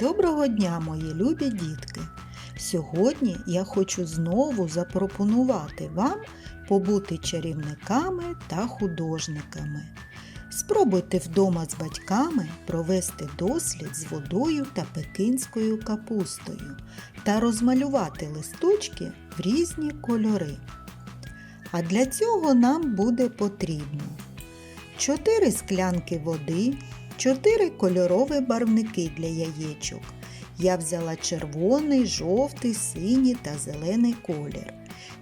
Доброго дня, мої любі дітки! Сьогодні я хочу знову запропонувати вам побути чарівниками та художниками. Спробуйте вдома з батьками провести дослід з водою та пекинською капустою та розмалювати листочки в різні кольори. А для цього нам буде потрібно 4 склянки води, 4 кольорові барвники для яєчок. Я взяла червоний, жовтий, синій та зелений колір.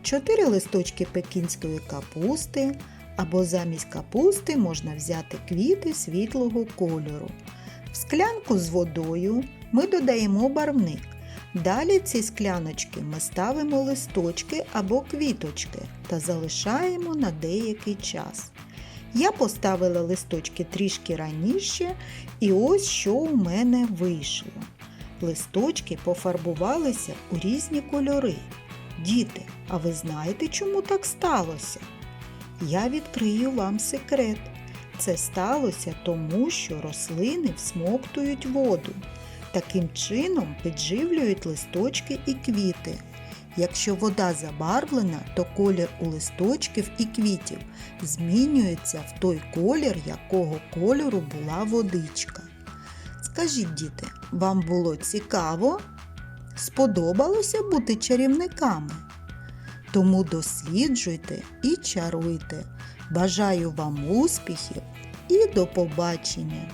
4 листочки пекінської капусти або замість капусти можна взяти квіти світлого кольору. В склянку з водою ми додаємо барвник. Далі ці скляночки ми ставимо листочки або квіточки та залишаємо на деякий час. Я поставила листочки трішки раніше, і ось що у мене вийшло. Листочки пофарбувалися у різні кольори. Діти, а ви знаєте, чому так сталося? Я відкрию вам секрет. Це сталося тому, що рослини всмоктують воду. Таким чином підживлюють листочки і квіти. Якщо вода забарвлена, то колір у листочків і квітів змінюється в той колір, якого кольору була водичка. Скажіть, діти, вам було цікаво? Сподобалося бути чарівниками? Тому досліджуйте і чаруйте. Бажаю вам успіхів і до побачення!